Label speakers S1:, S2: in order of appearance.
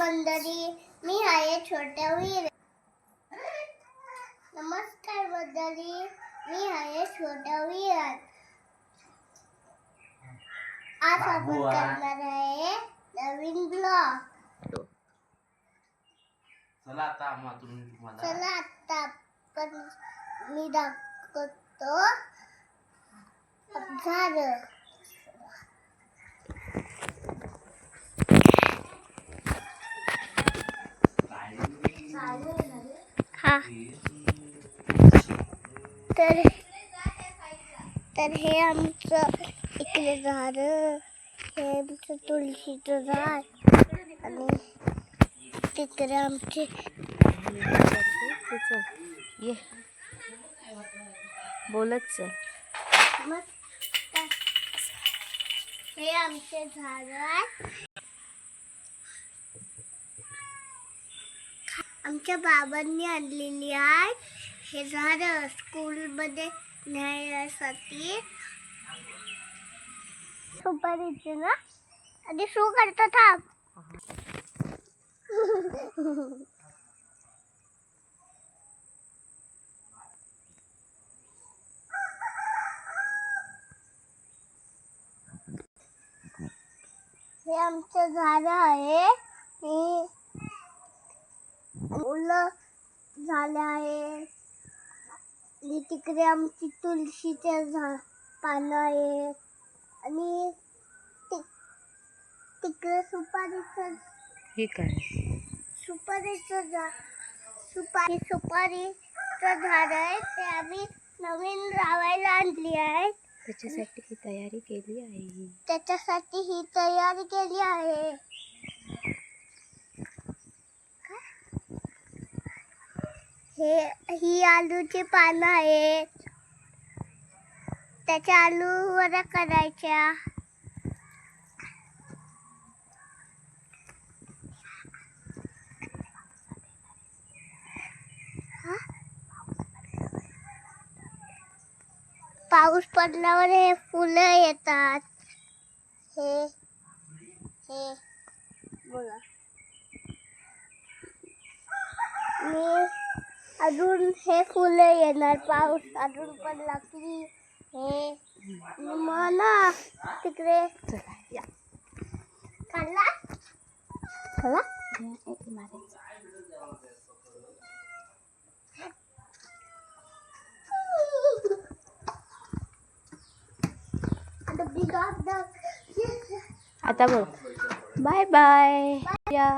S1: मंडळी मी आहे छोट्या वीर. नमस्कार मंडळी मी आहे छोट्या वीर. आज आपण. करणार आहे नवीन ब्लॉग
S2: चला आता
S1: चला आपण मी दाखवतो. झाड हा तर तर हे आमचं इकडे झाड हे आमचं तुळशीचं झाड आणि तिकडे आमचे
S3: ये. बोलत चल.
S1: हे आमचे झाड आहे. आमच्या बाबांनी आणलेली आहे. हे झाड स्कूलमध्ये न्यायसाठी. सुपारीचे ना. आधी शू करतो थांब. हे आमचं झाड आहे. हे मुलं झाले आहे. तिकडे आमची तुळशीचे झा पानं आहे. आणि तिकडे सुपारीचं
S3: हे काय?
S1: सुपारीचं झाड सुपारी सुपारीचं झाड आहे. ते आम्ही नवीन लावायला आणली आहे.
S3: त्याच्यासाठी ही तयारी केली आहे.
S1: त्याच्यासाठी ही तयारी केली आहे. हे ही आलूची पानं आहेत. त्याच्या आलू वड्या करायच्या? पाऊस पडल्यावर हे फुलं येतात. हे हे. बघा मी अजून हे फुलं येणार पाऊस अजून पडला की हे. मला तिकडे
S3: चला या.
S1: खाल्ला? खाल्ला? आता big of the
S3: आता बोल बाय बाय या